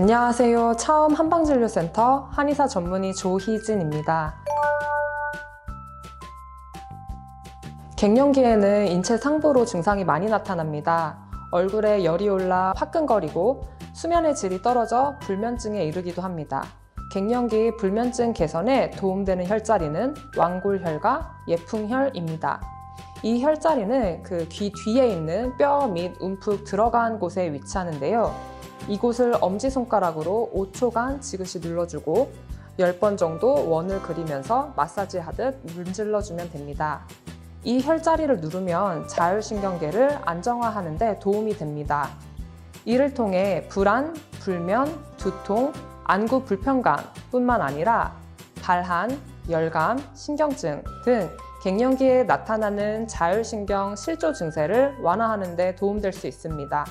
안녕하세요. 처음 한방진료센터 한의사 전문의 조희진입니다. 갱년기에는 인체 상부로 증상이 많이 나타납니다. 얼굴에 열이 올라 화끈거리고 수면의 질이 떨어져 불면증에 이르기도 합니다. 갱년기 불면증 개선에 도움되는 혈자리는 왕골혈과 예풍혈입니다. 이 혈자리는 그 귀 뒤에 있는 뼈 및 움푹 들어간 곳에 위치하는데요. 이곳을 엄지손가락으로 5초간 지그시 눌러주고 10번 정도 원을 그리면서 마사지 하듯 문질러주면 됩니다. 이 혈자리를 누르면 자율신경계를 안정화하는 데 도움이 됩니다. 이를 통해 불안, 불면, 두통, 안구 불편감 뿐만 아니라 발한, 열감, 신경증 등 갱년기에 나타나는 자율신경 실조 증세를 완화하는 데 도움될 수 있습니다.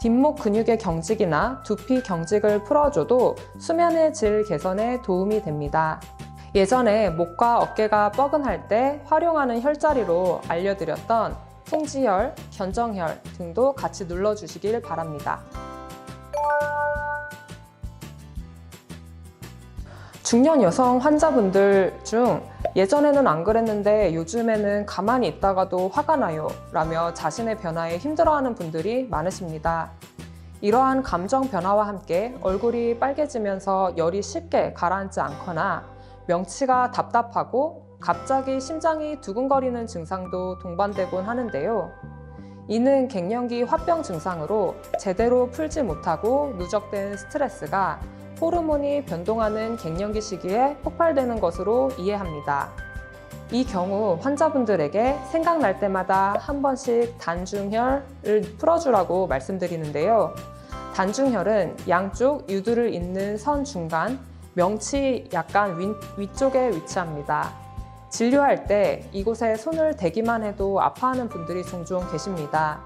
뒷목 근육의 경직이나 두피 경직을 풀어줘도 수면의 질 개선에 도움이 됩니다. 예전에 목과 어깨가 뻐근할 때 활용하는 혈자리로 알려드렸던 풍지혈, 견정혈 등도 같이 눌러주시길 바랍니다. 중년 여성 환자분들 중 예전에는 안 그랬는데 요즘에는 가만히 있다가도 화가 나요 라며 자신의 변화에 힘들어하는 분들이 많으십니다. 이러한 감정 변화와 함께 얼굴이 빨개지면서 열이 쉽게 가라앉지 않거나 명치가 답답하고 갑자기 심장이 두근거리는 증상도 동반되곤 하는데요. 이는 갱년기 화병 증상으로 제대로 풀지 못하고 누적된 스트레스가 호르몬이 변동하는 갱년기 시기에 폭발되는 것으로 이해합니다. 이 경우 환자분들에게 생각날 때마다 한 번씩 단중혈을 풀어주라고 말씀드리는데요. 단중혈은 양쪽 유두를 잇는 선 중간, 명치 약간 위, 위쪽에 위치합니다. 진료할 때 이곳에 손을 대기만 해도 아파하는 분들이 종종 계십니다.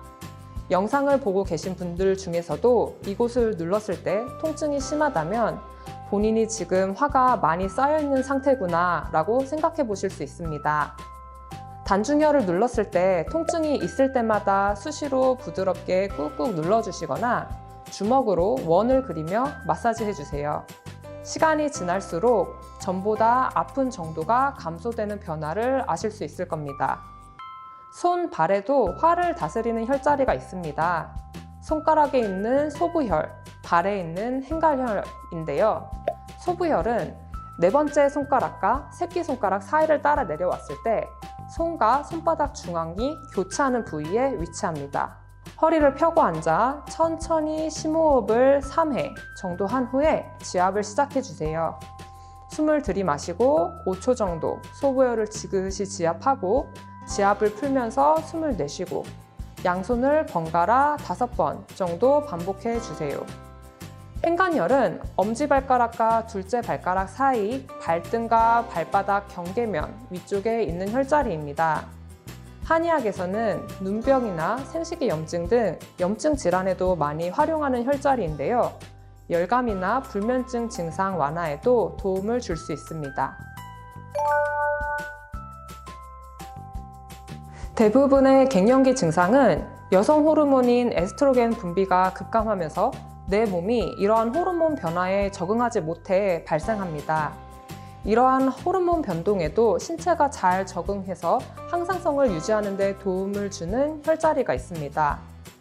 영상을 보고 계신 분들 중에서도 이곳을 눌렀을 때 통증이 심하다면 본인이 지금 화가 많이 쌓여 있는 상태구나 라고 생각해 보실 수 있습니다. 단중혈을 눌렀을 때 통증이 있을 때마다 수시로 부드럽게 꾹꾹 눌러주시거나 주먹으로 원을 그리며 마사지 해주세요. 시간이 지날수록 전보다 아픈 정도가 감소되는 변화를 아실 수 있을 겁니다. 손, 발에도 화를 다스리는 혈자리가 있습니다. 손가락에 있는 소부혈, 발에 있는 행갈혈인데요. 소부혈은 네 번째 손가락과 새끼손가락 사이를 따라 내려왔을 때 손과 손바닥 중앙이 교차하는 부위에 위치합니다. 허리를 펴고 앉아 천천히 심호흡을 3회 정도 한 후에 지압을 시작해 주세요. 숨을 들이마시고 5초 정도 소부혈을 지그시 지압하고 지압을 풀면서 숨을 내쉬고 양손을 번갈아 5번 정도 반복해 주세요. 행간혈은 엄지발가락과 둘째 발가락 사이 발등과 발바닥 경계면 위쪽에 있는 혈자리입니다. 한의학에서는 눈병이나 생식기 염증 등 염증 질환에도 많이 활용하는 혈자리인데요. 열감이나 불면증 증상 완화에도 도움을 줄 수 있습니다. 대부분의 갱년기 증상은 여성 호르몬인 에스트로겐 분비가 급감하면서 내 몸이 이러한 호르몬 변화에 적응하지 못해 발생합니다. 이러한 호르몬 변동에도 신체가 잘 적응해서 항상성을 유지하는 데 도움을 주는 혈자리가 있습니다.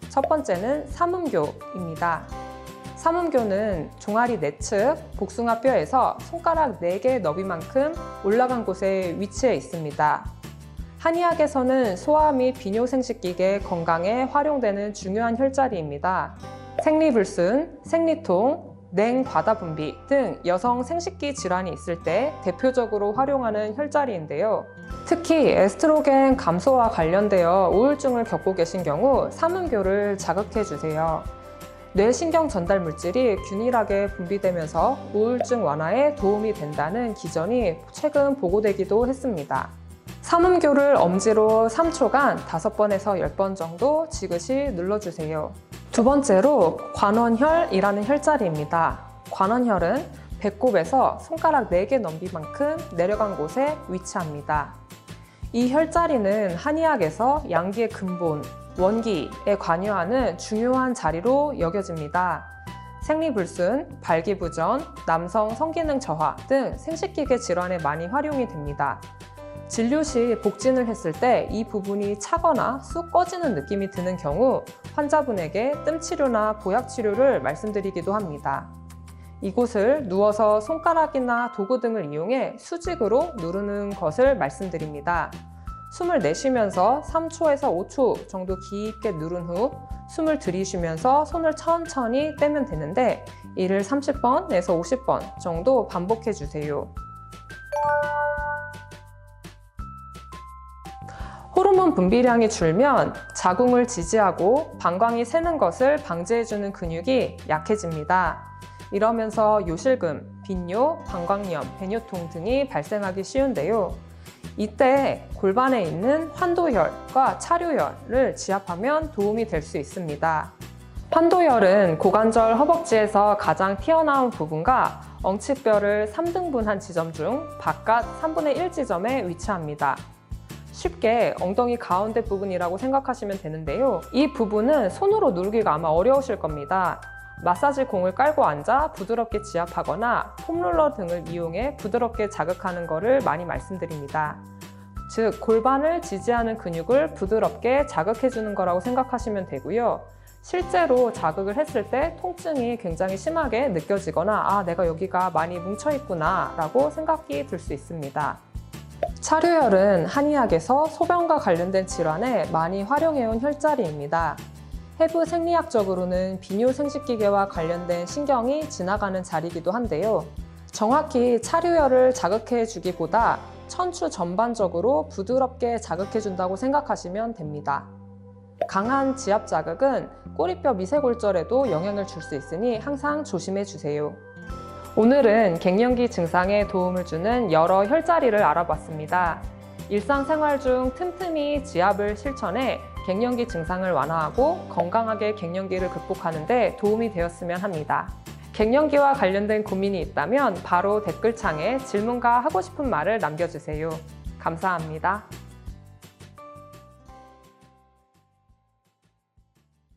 첫 번째는 삼음교입니다. 삼음교는 종아리 내측 복숭아 뼈에서 손가락 4개 너비만큼 올라간 곳에 위치해 있습니다. 한의학에서는 소화 및 비뇨 생식기계 건강에 활용되는 중요한 혈자리입니다. 생리불순, 생리통, 냉과다 분비 등 여성 생식기 질환이 있을 때 대표적으로 활용하는 혈자리인데요. 특히 에스트로겐 감소와 관련되어 우울증을 겪고 계신 경우 삼음교를 자극해 주세요. 뇌신경 전달 물질이 균일하게 분비되면서 우울증 완화에 도움이 된다는 기전이 최근 보고되기도 했습니다. 삼음교를 엄지로 3초간 5번에서 10번 정도 지그시 눌러주세요. 두 번째로 관원혈이라는 혈자리입니다. 관원혈은 배꼽에서 손가락 4개 넘비만큼 내려간 곳에 위치합니다. 이 혈자리는 한의학에서 양기의 근본, 원기에 관여하는 중요한 자리로 여겨집니다. 생리불순, 발기부전, 남성 성기능 저하 등 생식기계 질환에 많이 활용이 됩니다. 진료 시 복진을 했을 때 이 부분이 차거나 쑥 꺼지는 느낌이 드는 경우 환자분에게 뜸 치료나 보약 치료를 말씀드리기도 합니다. 이곳을 누워서 손가락이나 도구 등을 이용해 수직으로 누르는 것을 말씀드립니다. 숨을 내쉬면서 3초에서 5초 정도 깊게 누른 후 숨을 들이쉬면서 손을 천천히 떼면 되는데 이를 30번에서 50번 정도 반복해 주세요. 호르몬 분비량이 줄면 자궁을 지지하고 방광이 새는 것을 방지해주는 근육이 약해집니다. 이러면서 요실금, 빈뇨, 방광염, 배뇨통 등이 발생하기 쉬운데요. 이때 골반에 있는 환도혈과 차류혈을 지압하면 도움이 될 수 있습니다. 환도혈은 고관절 허벅지에서 가장 튀어나온 부분과 엉치뼈를 3등분한 지점 중 바깥 3분의 1 지점에 위치합니다. 쉽게 엉덩이 가운데 부분이라고 생각하시면 되는데요. 이 부분은 손으로 누르기가 아마 어려우실 겁니다. 마사지 공을 깔고 앉아 부드럽게 지압하거나 폼롤러 등을 이용해 부드럽게 자극하는 것을 많이 말씀드립니다. 즉, 골반을 지지하는 근육을 부드럽게 자극해주는 거라고 생각하시면 되고요. 실제로 자극을 했을 때 통증이 굉장히 심하게 느껴지거나 아, 내가 여기가 많이 뭉쳐있구나 라고 생각이 들 수 있습니다. 차류혈은 한의학에서 소변과 관련된 질환에 많이 활용해온 혈자리입니다. 해부 생리학적으로는 비뇨 생식기계와 관련된 신경이 지나가는 자리이기도 한데요. 정확히 차류혈을 자극해 주기보다 천추 전반적으로 부드럽게 자극해 준다고 생각하시면 됩니다. 강한 지압 자극은 꼬리뼈 미세골절에도 영향을 줄 수 있으니 항상 조심해 주세요. 오늘은 갱년기 증상에 도움을 주는 여러 혈자리를 알아봤습니다. 일상생활 중 틈틈이 지압을 실천해 갱년기 증상을 완화하고 건강하게 갱년기를 극복하는 데 도움이 되었으면 합니다. 갱년기와 관련된 고민이 있다면 바로 댓글창에 질문과 하고 싶은 말을 남겨주세요. 감사합니다.